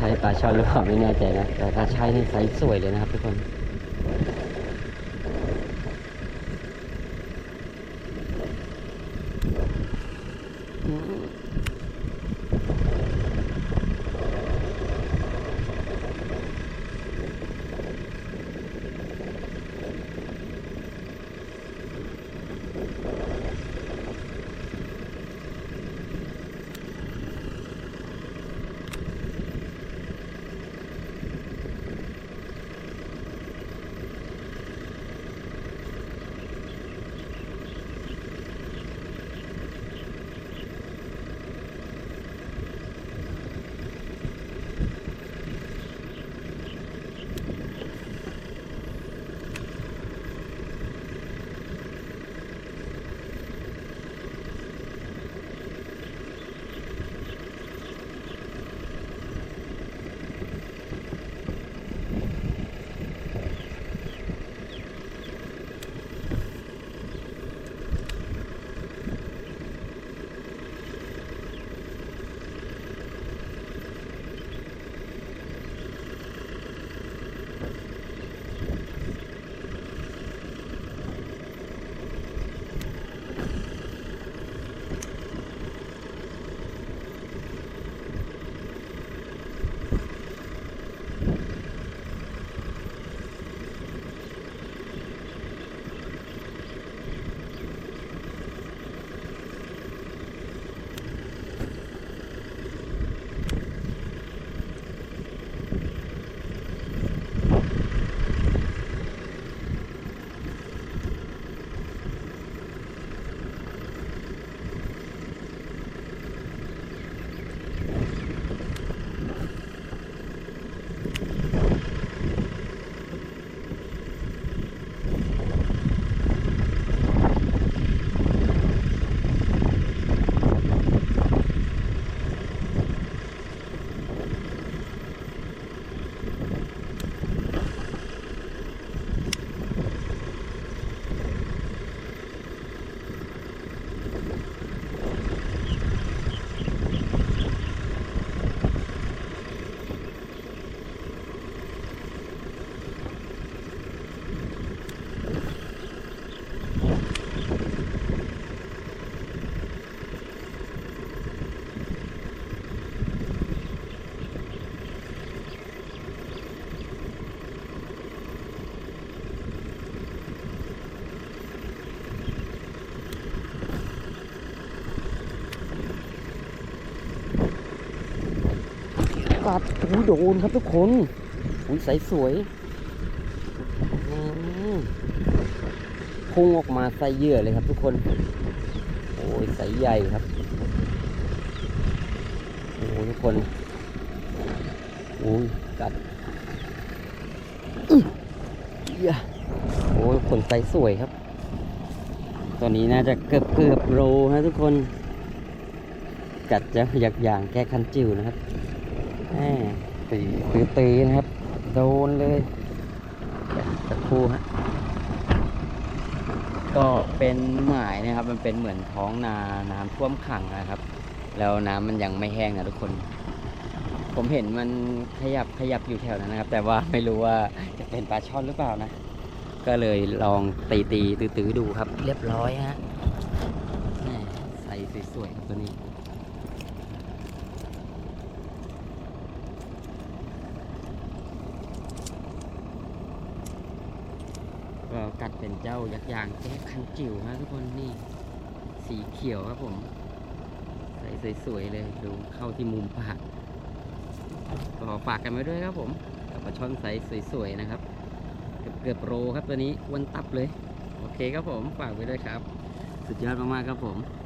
ช้ปลาช่อนหรือเปล่าไม่แน่ใจนะ แต่ถ้าใช้นี่ไซส์สวยเลยนะครับทุกคนอืม ดโดนครับทุกคนอุ้ยใสสวยพุ่งออกมาใสเหยื่อเลยครับทุกคน โอ้ยใสใหญ่ครับ โอ้ทุกคนโอ้ยกัดเหี้ยโอ้ยขนใสสวยครับ ตอนนี้น่าจะเกือบเกือบโลฮะทุกคน กัดจะอยากอย่างแก้คันจิ๋วนะครับ แหม่ตีตีตีนะครับ โดนเลยตะครู่ฮะก็เป็นหมายนะครับ มันเป็นเหมือนท้องนาน้ำท่วมขังนะครับ แล้วน้ำมันยังไม่แห้งนะทุกคน ผมเห็นมันขยับขยับอยู่แถวนั้นนะครับ แต่ว่าไม่รู้ว่าจะเป็นปลาช่อนหรือเปล่านะ ก็เลยลองตีตีตื้อตื้อดูครับ เรียบร้อยฮะแหม่ใส่สวยๆครับตัวนี้ กัดเป็นเจ้ายักษ์ยางแก้คันจิ๋วนะทุกคนนี่สีเขียวครับผม ใส่สวยๆเลยดูเข้าที่มุมปากก็ฝากกันไว้ด้วยครับผมกับปลาช่อนใสสวยๆนะครับเกือบเกือบโรครับตัวนี้อ้วนตับเลย โอเคครับผมฝากไว้ด้วยครับ สุดยอดมากๆครับผม